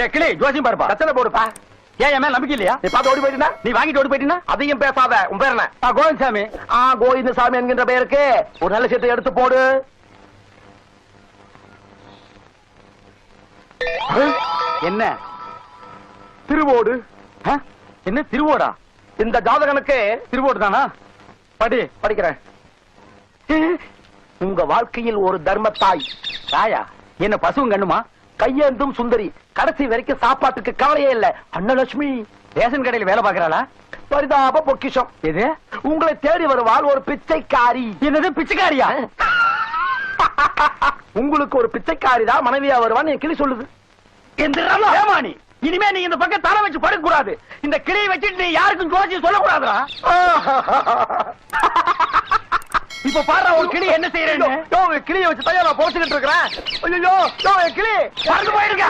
ஏ கிளி ஜோசியம் பாருப்பா. பிரச்சனை போடுப்பா? ஏன் என் மேல நம்பிக்கை இல்லையா? நீ பார்த்து ஓடி போயிட்டா நீ வாங்கிட்டு ஓடி போயிட்டீங்கன்னா அதையும் பேசாத உன் பேர் என்ன? ஆ, கோவிந்தசாமி. ஆ கோவிந்தசாமி என்கின்ற பெயருக்கு ஒரு நல்ல சீட்டை எடுத்து போடு. என்ன? திருவோடு? என்ன திருவோடா? இந்த ஜாதகனுக்கு திருவோடு தானா? படி. படிக்கிறேன். உங்க வாழ்க்கையில் ஒரு தர்மத்தாய். ராயா என்ன பசுவும் கண்ணுமா? கையேந்தும் சுந்தரி. கடைசி வரைக்கும் சாப்பாட்டுக்கு கவலையே இல்ல. அன்னலட்சுமி ரேஷன் கடையில வேலை பாக்குறாளா பரிதாப பொக்கிஷம். எது? உங்களை தேடி வருவாள் ஒரு பிச்சைக்காரி. என்னது பிச்சைக்காரியா? உங்களுக்கு ஒரு பிச்சைக்காரி தான் மனைவியா வருவான்னு கிளி சொல்லுது. ஏமானி இனிமே நீ இந்த பக்கம் தலை வச்சு படுக்க கூடாது. இந்த கிளியை வச்சுட்டு நீ யாருக்கும் ஜோசியம் சொல்ல கூடாதுடா இப்ப பாரு ஒரு கிளி என்ன செய்யறேன்னு. கிளியை வச்சு தான் நான் போச்சுக்கிட்டு இருக்கிறேன். ஐயோ கிளி. பறந்து போயிருக்க